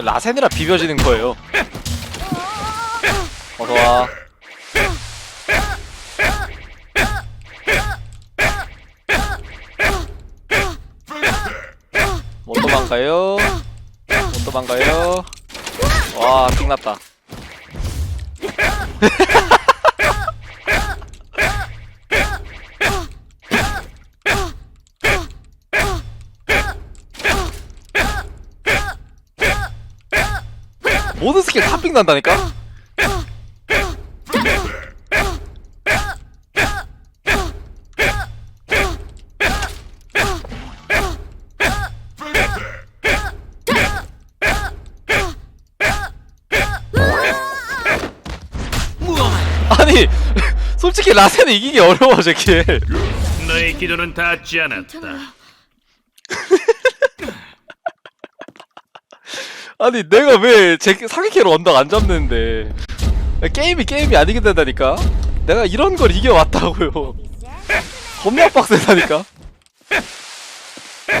그 라센이라 비벼지는 거예요. 어서 와. 못 도망가요. 못 도망가요. 와, 띵났다. 모든 스킬 다 삥 난다니까? 아니 솔직히 라센은 이기기 어려워 저게 너의 기도는 닿지 않았다. 아니 내가 왜 제 사기캐로 언덕 안 잡는데? 게임이 게임이 아니게 된다니까? 내가 이런 걸 이겨왔다고요. 겁나 빡세다니까